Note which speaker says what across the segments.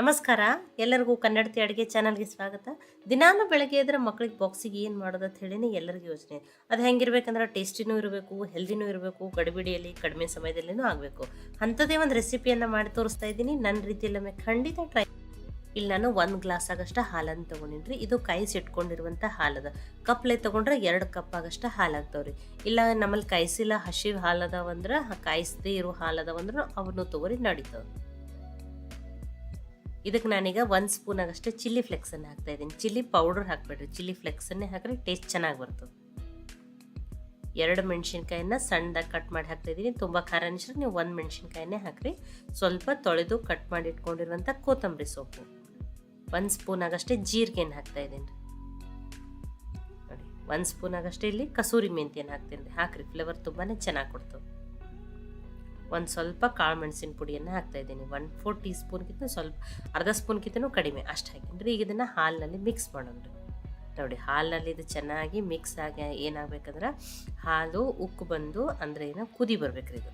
Speaker 1: ನಮಸ್ಕಾರ. ಎಲ್ಲರಿಗೂ ಕನ್ನಡತಿ ಅಡುಗೆ ಚಾನಲ್ಗೆ ಸ್ವಾಗತ. ದಿನಾನು ಬೆಳಗ್ಗೆ ಎದ್ರೆ ಮಕ್ಳಿಗೆ ಬಾಕ್ಸಿಗೆ ಏನು ಮಾಡೋದು ಅಂತ ಹೇಳಿನೇ ಎಲ್ಲರಿಗೂ ಯೋಚನೆ. ಅದು ಹೆಂಗಿರ್ಬೇಕಂದ್ರೆ ಟೇಸ್ಟಿನೂ ಇರಬೇಕು, ಹೆಲ್ದಿನೂ ಇರಬೇಕು, ಗಡಿಬಿಡಿಯಲ್ಲಿ ಕಡಿಮೆ ಸಮಯದಲ್ಲಿನೂ ಆಗಬೇಕು. ಅಂಥದ್ದೇ ಒಂದು ರೆಸಿಪಿಯನ್ನು ಮಾಡಿ ತೋರಿಸ್ತಾ ಇದ್ದೀನಿ. ನನ್ನ ರೀತಿಯಲ್ಲೊಮ್ಮೆ ಖಂಡಿತ ಟ್ರೈ ಇಲ್ಲಿ ನಾನು ಒಂದು ಗ್ಲಾಸ್ ಆಗಷ್ಟು ಹಾಲನ್ನು ತೊಗೊಂಡಿನ್ರಿ. ಇದು ಕಾಯಿಸಿಟ್ಕೊಂಡಿರುವಂಥ ಹಾಲದ. ಕಪ್ಲೆ ತೊಗೊಂಡ್ರೆ ಎರಡು ಕಪ್ ಆಗಷ್ಟು ಹಾಲು ರೀ ಇಲ್ಲ ನಮ್ಮಲ್ಲಿ ಕಾಯಿಸಿಲ್ಲ ಹಸಿ ಹಾಲದವಂದ್ರೆ, ಕಾಯಿಸದೇ ಇರೋ ಹಾಲದವಂದ್ರೆ ಅವನು ತೊಗೊರಿ ನಡೀತಾವೆ ಇದಕ್ಕೆ ನಾನೀಗ ಒಂದು ಸ್ಪೂನ್ ಆಗಷ್ಟೇ ಚಿಲ್ಲಿ ಫ್ಲೆಕ್ಸನ್ನು ಹಾಕ್ತಾ ಇದ್ದೀನಿ. ಚಿಲ್ಲಿ ಪೌಡರ್ ಹಾಕಬೇಡ್ರಿ. ಚಿಲ್ಲಿ ಫ್ಲೆಕ್ಸನ್ನೇ ಹಾಕ್ರಿ ಟೇಸ್ಟ್ ಚೆನ್ನಾಗಿ ಬರ್ತದೆ. ಎರಡು ಮೆಣಸಿನ್ಕಾಯಿನ ಸಣ್ಣದಾಗಿ ಕಟ್ ಮಾಡಿ ಹಾಕ್ತಾ ಇದ್ದೀನಿ. ತುಂಬ ಖಾರ ಅನಿಸಿದ್ರೆ ನೀವು ಒಂದು ಮೆಣಸಿನ್ಕಾಯಿನೇ ಹಾಕ್ರಿ. ಸ್ವಲ್ಪ ತೊಳೆದು ಕಟ್ ಮಾಡಿ ಇಟ್ಕೊಂಡಿರುವಂಥ ಕೊತ್ತಂಬರಿ ಸೊಪ್ಪು. ಒಂದು ಸ್ಪೂನ್ ಆಗಷ್ಟೇ ಜೀರಿಗೆನ ಹಾಕ್ತಾ ಇದ್ದೀನಿ. ನೋಡಿ, ಒಂದು ಸ್ಪೂನ್ ಆಗಷ್ಟೇ ಇಲ್ಲಿ ಕಸೂರಿ ಮೆಂತ್ಯನ ಹಾಕ್ತೀನಿ. ಹಾಕ್ರಿ ಫ್ಲೇವರ್ ತುಂಬಾ ಚೆನ್ನಾಗಿ ಕೊಡ್ತವೆ ಒಂದು ಸ್ವಲ್ಪ ಕಾಳು ಮೆಣಸಿನ ಪುಡಿಯನ್ನು ಹಾಕ್ತಾ ಇದ್ದೀನಿ. ಒನ್ ಫೋರ್ ಟೀ ಸ್ಪೂನ್ಗಿಂತ ಸ್ವಲ್ಪ, ಅರ್ಧ ಸ್ಪೂನ್ಗಿಂತನೂ ಕಡಿಮೆ ಅಷ್ಟು ಹಾಕಿದ್ರೆ ಈಗ ಇದನ್ನು ಹಾಲಿನಲ್ಲಿ ಮಿಕ್ಸ್ ಮಾಡೋಣ. ನೋಡಿ, ಹಾಲಿನಲ್ಲಿ ಇದು ಚೆನ್ನಾಗಿ ಮಿಕ್ಸ್ ಆಗಿ ಏನಾಗಬೇಕಂದ್ರೆ ಹಾಲು, ಉಕ್ಕು ಬಂದು ಅಂದರೆ ಏನೋ, ಕುದಿ ಬರ್ಬೇಕ್ರಿ ಇದು.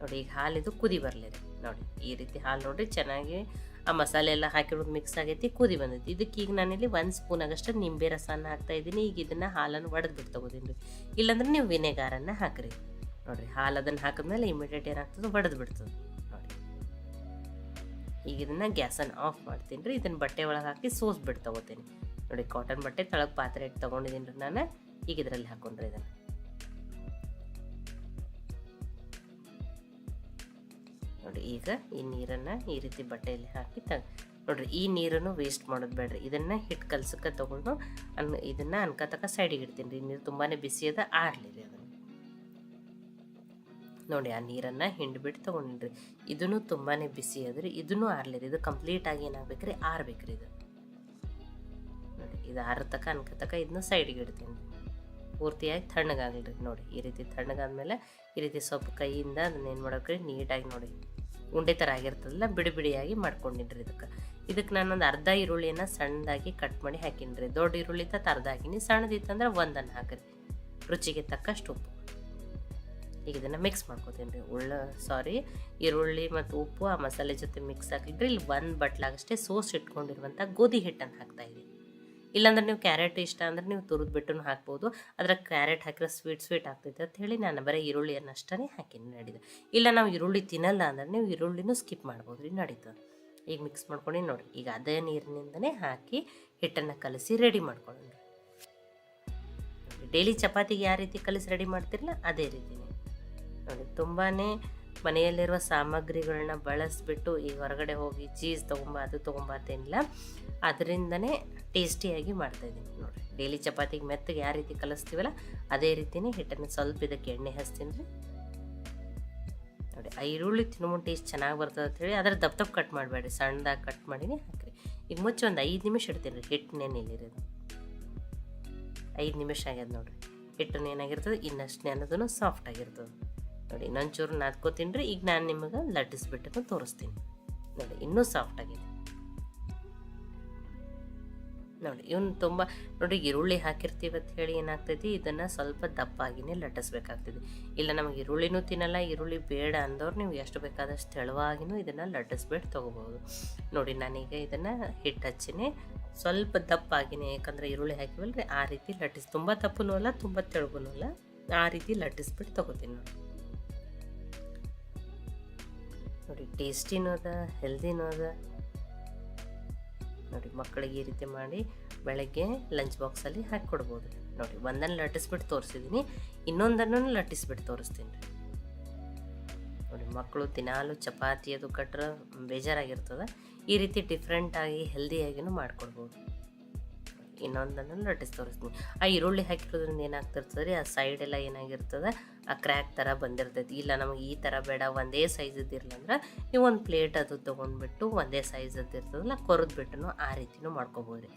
Speaker 1: ನೋಡಿ, ಈಗ ಹಾಲಿದು ಕುದಿ ಬರಲಿ ನೋಡಿ, ಈ ರೀತಿ ಹಾಲು ನೋಡಿ ಚೆನ್ನಾಗಿ ಆ ಮಸಾಲೆ ಎಲ್ಲ ಹಾಕಿರೋದು ಮಿಕ್ಸ್ ಆಗೈತಿ, ಕುದಿ ಬಂದೈತಿ. ಇದಕ್ಕೆ ಈಗ ನಾನಿಲ್ಲಿ ಒಂದು ಸ್ಪೂನ್ ಆಗಷ್ಟು ನಿಂಬೆ ರಸನ ಹಾಕ್ತಾ ಇದ್ದೀನಿ. ಈಗ ಇದನ್ನು ಹಾಲನ್ನು ಒಡೆದು ಬಿಟ್ಟು ತಗೋತೀನಿ ರೀ. ಇಲ್ಲಾಂದ್ರೆ ನೀವು ವಿನೆಗಾರನ್ನು ಹಾಕ್ರಿ. ನೋಡಿರಿ, ಹಾಲು ಅದನ್ನು ಹಾಕಿದ್ಮೇಲೆ ಇಮಿಡಿಯೇಟ್ ಏನಾಗ್ತದೆ ಒಡೆದು ಬಿಡ್ತದೆ. ನೋಡಿ ಈಗ ಇದನ್ನು ಗ್ಯಾಸನ್ನು ಆಫ್ ಮಾಡ್ತೀನಿ ರೀ, ಇದನ್ನು ಬಟ್ಟೆ ಒಳಗೆ ಹಾಕಿ ಸೋಸ್ಬಿಟ್ಟು ತಗೋತೀನಿ. ನೋಡಿ ಕಾಟನ್ ಬಟ್ಟೆ ತಳಗೆ ಪಾತ್ರೆ ಇಟ್ಟು ತೊಗೊಂಡಿದ್ದೀನಿ ರೀ ನಾನು, ಈಗ ಇದರಲ್ಲಿ ಹಾಕೊಂಡ್ರಿ ಇದನ್ನು. ನೋಡಿ ಈಗ ಈ ನೀರನ್ನು ಈ ರೀತಿ ಬಟ್ಟೆಯಲ್ಲಿ ಹಾಕಿ ತ, ನೋಡ್ರಿ, ಈ ನೀರನ್ನು ವೇಸ್ಟ್ ಮಾಡೋದು ಬೇಡ್ರಿ. ಇದನ್ನು ಹಿಟ್ಟು ಕಲ್ಸಕ್ಕೆ ತೊಗೊಂಡು ಅನ್, ಇದನ್ನು ಅನ್ಕತಕ್ಕ ಸೈಡಿಗೆ ಇಡ್ತೀನಿ ರೀ. ನೀರು ತುಂಬಾ ಬಿಸಿ ಅದ ಆರ್ಲಿ ರೀ ಅದನ್ನು. ನೋಡಿ, ಆ ನೀರನ್ನು ಹಿಂಡ್ಬಿಟ್ಟು ತೊಗೊಂಡ್ರಿ. ಇದನ್ನು ತುಂಬಾ ಬಿಸಿ ಅದ್ರಿ ಇದನ್ನು ಆರ್ಲಿರಿ. ಇದು ಕಂಪ್ಲೀಟಾಗಿ ಏನಾಗಬೇಕ್ರಿ? ಆರ್ಬೇಕ್ರಿ ಇದು. ನೋಡಿ, ಇದು ಆರತಕ್ಕ ಅನ್ಕತಕ್ಕ ಇದನ್ನ ಸೈಡಿಗೆ ಇಡ್ತೀನಿ. ಪೂರ್ತಿಯಾಗಿ ತಣ್ಣಗಾಗಲ್ರಿ ನೋಡಿ, ಈ ರೀತಿ ತಣ್ಣಗಾದ್ಮೇಲೆ ಈ ರೀತಿ ಸ್ವಲ್ಪ ಕೈಯಿಂದ ಅದನ್ನ ಏನು ಮಾಡೋಕ್ರಿ ನೀಟಾಗಿ ನೋಡಿ. ಉಂಡೆ ಥರ ಆಗಿರ್ತದಲ್ಲ, ಬಿಡಿ ಬಿಡಿಯಾಗಿ ಮಾಡ್ಕೊಂಡಿನ್ರಿ ಇದಕ್ಕೆ. ಇದಕ್ಕೆ ನಾನೊಂದು ಅರ್ಧ ಈರುಳ್ಳಿಯನ್ನು ಸಣ್ಣದಾಗಿ ಕಟ್ ಮಾಡಿ ಹಾಕಿನ್ರಿ. ದೊಡ್ಡ ಈರುಳ್ಳಿ ತತ್ತ ಅರ್ಧ ಹಾಕಿನಿ, ಸಣ್ಣದಿತ್ತಂದ್ರೆ ಒಂದನ್ನು ಹಾಕಿರಿ. ರುಚಿಗೆ ತಕ್ಕಷ್ಟು ಉಪ್ಪು. ಈಗ ಇದನ್ನು ಮಿಕ್ಸ್ ಮಾಡ್ಕೋತೀನಿ ರೀ. ಉಳ್ಳ ಸಾರಿ ಈರುಳ್ಳಿ ಮತ್ತು ಉಪ್ಪು ಆ ಮಸಾಲೆ ಜೊತೆ ಮಿಕ್ಸ್ ಹಾಕಿದ್ರೆ ಇಲ್ಲಿ ಒಂದು ಬಟ್ಲಾಗಷ್ಟೇ ಸೋಸ್ ಇಟ್ಕೊಂಡಿರುವಂಥ ಗೋಧಿ ಹಿಟ್ಟನ್ನು ಹಾಕ್ತಾ ಇದ್ದೀನಿ ಇಲ್ಲಾಂದ್ರೆ ನೀವು ಕ್ಯಾರೆಟ್ ಇಷ್ಟ ಅಂದ್ರೆ ನೀವು ತುರಿದು ಬಿಟ್ಟು ಹಾಕ್ಬೋದು. ಅದರ ಕ್ಯಾರೆಟ್ ಹಾಕಿದ್ರೆ ಸ್ವೀಟ್ ಸ್ವೀಟ್ ಆಗ್ತೈತೆ ಅಂತ ಹೇಳಿ ನಾನು ಬರೀ ಈರುಳ್ಳಿಯನ್ನು ಅಷ್ಟೇ ಹಾಕಿನಿ ನಡೀತು. ಇಲ್ಲ ನಾವು ಈರುಳ್ಳಿ ತಿನ್ನಲ್ಲ ಅಂದ್ರೆ ನೀವು ಈರುಳ್ಳಿನೂ ಸ್ಕಿಪ್ ಮಾಡ್ಬೋದು ರೀ ನಡೀತದೆ ಈಗ ಮಿಕ್ಸ್ ಮಾಡ್ಕೊಂಡು ನೋಡಿ ಈಗ ಅದೇ ನೀರಿನಿಂದನೇ ಹಾಕಿ ಹಿಟ್ಟನ್ನು ಕಲಸಿ ರೆಡಿ ಮಾಡ್ಕೊಳ್ಳೋಣ. ಡೈಲಿ ಚಪಾತಿಗೆ ಯಾವ ರೀತಿ ಕಲಿಸಿ ರೆಡಿ ಮಾಡ್ತಿರಲ್ಲ, ಅದೇ ರೀತಿನೇ. ನೋಡಿ. ತುಂಬಾ ಮನೆಯಲ್ಲಿರುವ ಸಾಮಗ್ರಿಗಳನ್ನ ಬಳಸಿಬಿಟ್ಟು ಈ ಹೊರಗಡೆ ಹೋಗಿ ಚೀಸ್ ತೊಗೊಂಬ, ಅದು ತೊಗೊಂಬ ಅದರಿಂದನೇ ಟೇಸ್ಟಿಯಾಗಿ ಮಾಡ್ತಾಯಿದ್ದೀನಿ ನೋಡಿ. ಡೈಲಿ ಚಪಾತಿಗೆ ಮೆತ್ತಗೆ ಯಾವ ರೀತಿ ಕಲಿಸ್ತೀವಲ್ಲ, ಅದೇ ರೀತಿಯೇ ಹಿಟ್ಟನ್ನು ಸ್ವಲ್ಪ ಇದಕ್ಕೆ ಎಣ್ಣೆ ಹಚ್ತೀನಿ ರೀ ನೋಡಿ ಈರುಳ್ಳಿ ತಿನ್ನುವ ಟೇಸ್ಟ್ ಚೆನ್ನಾಗಿ ಬರ್ತದೆ ಅಂತೇಳಿ ಅದರ ದಪ್ಪ ದಪ್ಪ ಕಟ್ ಮಾಡಬೇಡ್ರಿ ಸಣ್ಣದಾಗಿ ಕಟ್ ಮಾಡಿನೇ, ಹಾಕಿರಿ. ಈಗ ಮುಚ್ಚಿ ಒಂದು ಐದು ನಿಮಿಷ ಇಡ್ತೀನಿ ರೀ ಹಿಟ್ಟು ನೆನೆಲಿರೋದು ಐದು ನಿಮಿಷ ಆಗ್ಯದ ನೋಡಿರಿ. ಹಿಟ್ಟು ಏನಾಗಿರ್ತದೆ ಇನ್ನಷ್ಟು ನೆನದೂ ಸಾಫ್ಟ್ ಆಗಿರ್ತದೆ. ನೋಡಿ ಇನ್ನೊಂಚೂರು ನಾದ್ಕೋತೀನಿ ರೀ, ಈಗ ನಾನು ನಿಮಗೆ ಲಟ್ಟಿಸ್ಬಿಟ್ಟು ತೋರಿಸ್ತೀನಿ. ನೋಡಿ, ಇನ್ನೂ ಸಾಫ್ಟ್ ಆಗಿದೆ. ನೋಡಿ, ಇವನು ತುಂಬ, ನೋಡಿ, ಈರುಳ್ಳಿ ಹಾಕಿರ್ತೀವಿ ಅಂತ ಹೇಳಿ ಏನಾಗ್ತೈತಿ, ಇದನ್ನು ಸ್ವಲ್ಪ ದಪ್ಪಾಗಿನೇ ಲಟ್ಟಿಸ್ಬೇಕಾಗ್ತದೆ ಇಲ್ಲ, ನಮಗೆ ಈರುಳ್ಳಿನೂ ತಿನ್ನಲ್ಲ, ಈರುಳ್ಳಿ ಬೇಡ ಅಂದವ್ರು ನೀವು ಎಷ್ಟು ಬೇಕಾದಷ್ಟು ತೆಳುವಾಗಿನೂ ಇದನ್ನು ಲಟ್ಟಿಸ್ಬಿಟ್ಟು ತೊಗೋಬೋದು ನೋಡಿ, ನಾನೀಗ ಇದನ್ನು ಹಿಟ್ಟು ಹಚ್ಚಿನೇ. ಸ್ವಲ್ಪ ದಪ್ಪಾಗಿನೇ, ಯಾಕಂದರೆ ಈರುಳ್ಳಿ ಹಾಕಿವಲ್ರಿ, ಆ ರೀತಿ ಲಟ್ಟಿಸಿ, ತುಂಬ ದಪ್ಪನೂ ಅಲ್ಲ, ತುಂಬ ತೆಳುಗುನೂ ಅಲ್ಲ, ಆ ರೀತಿ ಲಟ್ಟಿಸ್ಬಿಟ್ಟು ತೊಗೋತೀನಿ ನೋಡಿ. ನೋಡಿ ಟೇಸ್ಟಿನೂ ಅದ ಹೆಲ್ದಿನೂ ಅದ. ನೋಡಿ, ಮಕ್ಕಳಿಗೆ ಈ ರೀತಿ ಮಾಡಿ ಬೆಳಗ್ಗೆ ಲಂಚ್ ಬಾಕ್ಸಲ್ಲಿ ಹಾಕಿ ಕೊಡ್ಬೋದು. ನೋಡಿ, ಒಂದನ್ನು ಲಟ್ಟಿಸ್ಬಿಟ್ಟು ತೋರಿಸಿದ್ದೀನಿ ಇನ್ನೊಂದನ್ನು ಲಟ್ಟಿಸ್ಬಿಟ್ಟು ತೋರಿಸ್ತೀನಿ. ರೀ ನೋಡಿ, ಮಕ್ಕಳು ದಿನಾಲು ಚಪಾತಿ ಅದು ಕಟ್ಟರೆ ಬೇಜಾರಾಗಿರ್ತದೆ. ಈ ರೀತಿ ಡಿಫ್ರೆಂಟಾಗಿ ಹೆಲ್ದಿಯಾಗಿನೂ ಮಾಡ್ಕೊಡ್ಬೋದು. ಇನ್ನೊಂದನ್ನು ಲಟ್ಟಿಸಿ ತೋರಿಸ್ತೀನಿ. ಆ ಈರುಳ್ಳಿ ಹಾಕಿರೋದ್ರಿಂದ ಏನಾಗ್ತಿರ್ತದೆ ರೀ ಆ ಸೈಡ್ ಎಲ್ಲ ಏನಾಗಿರ್ತದೆ, ಆ ಕ್ರ್ಯಾಕ್ ಥರ ಬಂದಿರ್ತೈತಿ. ಇಲ್ಲ ನಮಗೆ ಈ ಥರ ಬೇಡ, ಒಂದೇ ಸೈಜದ್ದು ಇರಲಿ ಅಂದ್ರೆ ನೀವು ಒಂದು ಪ್ಲೇಟ್ ಅದು ತೊಗೊಂಡ್ಬಿಟ್ಟು ಒಂದೇ ಸೈಜದ್ದು ಇರ್ತದಲ್ಲ ಕೊರದ್ಬಿಟ್ಟು ಆ ರೀತಿನೂ ಮಾಡ್ಕೊಬೋದು.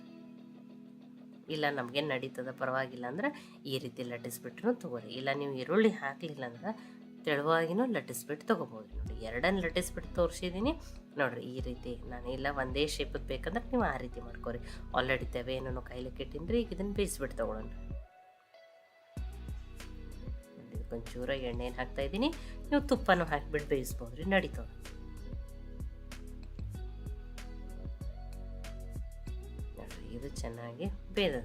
Speaker 1: ಇಲ್ಲ ನಮಗೆ ನಡೀತದ ಪರವಾಗಿಲ್ಲ ಅಂದ್ರೆ ಈ ರೀತಿ ಲಟ್ಟಿಸ್ಬಿಟ್ರು ತೊಗೋರಿ. ಇಲ್ಲ ನೀವು ಈರುಳ್ಳಿ ಹಾಕಲಿಲ್ಲ ಅಂದ್ರೆ ತೆಳುವಾಗಿನೂ ಲಟ್ಟಿಸ್ಬಿಟ್ಟು ತೊಗೋಬೋದು. ನೋಡಿ ಎರಡನ್ನು ಲಟ್ಟಿಸ್ಬಿಟ್ಟು ತೋರಿಸಿದ್ದೀನಿ. ನೋಡಿರಿ, ಈ ರೀತಿ ನಾನು ಇಲ್ಲ, ಒಂದೇ ಶೇಪದ್ದು ಬೇಕಂದ್ರೆ ನೀವು ಆ ರೀತಿ ಮಾಡ್ಕೋರಿ. ಆಲ್ರೆಡಿ ತವೆ ಏನೋ ಕೈಲಿ ಕೆಟ್ಟಿಂದ್ರೆ ಈಗ ಇದನ್ನು ಬೇಯಿಸ್ಬಿಟ್ಟು ತೊಗೊಳೋಣ. ಒಂಚೂರ ಎಣ್ಣೆನ ಹಾಕ್ತಾ ಇದ್ದೀನಿ. ನೀವು ತುಪ್ಪನೂ ಹಾಕಿಬಿಟ್ಟು ಬೇಯಿಸ್ಬೋದು ರೀ ಇದು ಚೆನ್ನಾಗಿ ಬೇದ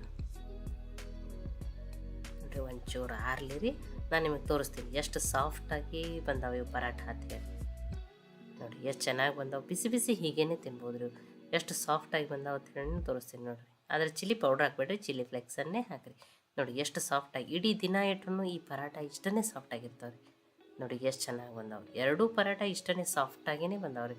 Speaker 1: ನೋಡಿರಿ, ಒಂಚೂರು ಆರ್ಲಿ ರೀ ನಾನು ನಿಮಗೆ ತೋರಿಸ್ತೀನಿ. ಎಷ್ಟು ಸಾಫ್ಟಾಗಿ ಬಂದಾವೆ ಇವು ಪರಾಠ ಅಂತ ಹೇಳಿ ನೋಡಿ, ಎಷ್ಟು ಚೆನ್ನಾಗಿ ಬಂದಾವೆ. ಬಿಸಿ ಬಿಸಿ ಹೀಗೇನೆ ತಿನ್ಬೋದು ರೀ. ಎಷ್ಟು ಸಾಫ್ಟಾಗಿ ಬಂದಾವೆ ಅಂತ ಹೇಳಿ ತೋರಿಸ್ತೀನಿ ನೋಡಿರಿ. ಆದರೆ ಚಿಲ್ಲಿ ಪೌಡ್ರ್ ಹಾಕ್ಬೇಡ್ರಿ, ಚಿಲ್ಲಿ ಫ್ಲೆಕ್ಸನ್ನೇ ಹಾಕಿರಿ. ನೋಡಿ, ಎಷ್ಟು ಸಾಫ್ಟಾಗಿ. ಇಡೀ ದಿನ ಇಟ್ರು ಈ ಪರಾಟ ಇಷ್ಟನೇ ಸಾಫ್ಟಾಗಿರ್ತಾವೆ ರೀ ನೋಡಿ ಎಷ್ಟು ಚೆನ್ನಾಗಿ ಬಂದಾವೆ ಎರಡೂ ಪರಾಟ ಇಷ್ಟನೇ ಸಾಫ್ಟ್ ಬಂದಾವೆ ರೀ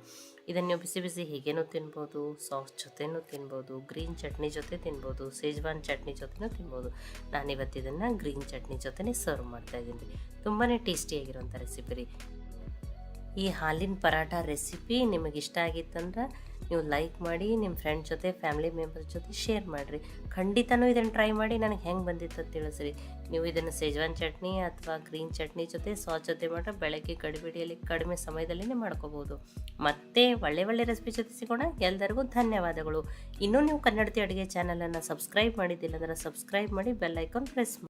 Speaker 1: ಇದನ್ನು ನೀವು ಬಿಸಿ ಬಿಸಿ ಹೀಗೇನೂ ತಿನ್ಬೋದು ಸಾಸ್ ಜೊತೆನೂ ತಿನ್ಬೋದು ಗ್ರೀನ್ ಚಟ್ನಿ ಜೊತೆ ತಿನ್ಬೋದು ಸೇಜ್ವಾನ್ ಚಟ್ನಿ ಜೊತೆನೂ ತಿನ್ಬೋದು. ನಾನು ಇವತ್ತು ಇದನ್ನು ಗ್ರೀನ್ ಚಟ್ನಿ ಜೊತೆನೇ ಸರ್ವ್ ಮಾಡ್ತಾಯಿದ್ದೀನಿ ತುಂಬಾ ಟೇಸ್ಟಿಯಾಗಿರುವಂಥ ರೆಸಿಪಿ ರೀ. ಈ ಹಾಲಿನ ಪರಾಟ ರೆಸಿಪಿ ನಿಮಗೆ ಇಷ್ಟ ಆಗಿತ್ತಂದ್ರೆ ನೀವು ಲೈಕ್ ಮಾಡಿ, ನಿಮ್ಮ ಫ್ರೆಂಡ್ ಜೊತೆ ಫ್ಯಾಮಿಲಿ ಮೆಂಬರ್ಸ್ ಜೊತೆ ಶೇರ್ ಮಾಡಿರಿ. ಖಂಡಿತನೂ ಇದನ್ನು ಟ್ರೈ ಮಾಡಿ, ನನಗೆ ಹೆಂಗೆ ಬಂದಿತ್ತು ಅಂತ ತಿಳಿಸ್ರಿ. ನೀವು ಇದನ್ನು ಸೇಜ್ವಾನ್ ಚಟ್ನಿ ಅಥವಾ ಗ್ರೀನ್ ಚಟ್ನಿ ಜೊತೆ ಸಾಸ್ ಜೊತೆ ಮಾಡ್ರೆ ಬೆಳಗ್ಗೆ ಗಡಿಬಿಡಿಯಲ್ಲಿ ಕಡಿಮೆ ಸಮಯದಲ್ಲೇ ಮಾಡ್ಕೋಬೋದು. ಮತ್ತೆ ಒಳ್ಳೆ ಒಳ್ಳೆ ರೆಸಿಪಿ ಜೊತೆ ಸಿಗೋಣ. ಎಲ್ಲರಿಗೂ ಧನ್ಯವಾದಗಳು. ಇನ್ನೂ ನೀವು ಕನ್ನಡತಿ ಅಡುಗೆ ಚಾನಲನ್ನು ಸಬ್ಸ್ಕ್ರೈಬ್ ಮಾಡಿದ್ದಿಲ್ಲ ಅಂದರೆ ಸಬ್ಸ್ಕ್ರೈಬ್ ಮಾಡಿ ಬೆಲ್ ಐಕಾನ್ ಪ್ರೆಸ್ ಮಾಡಿ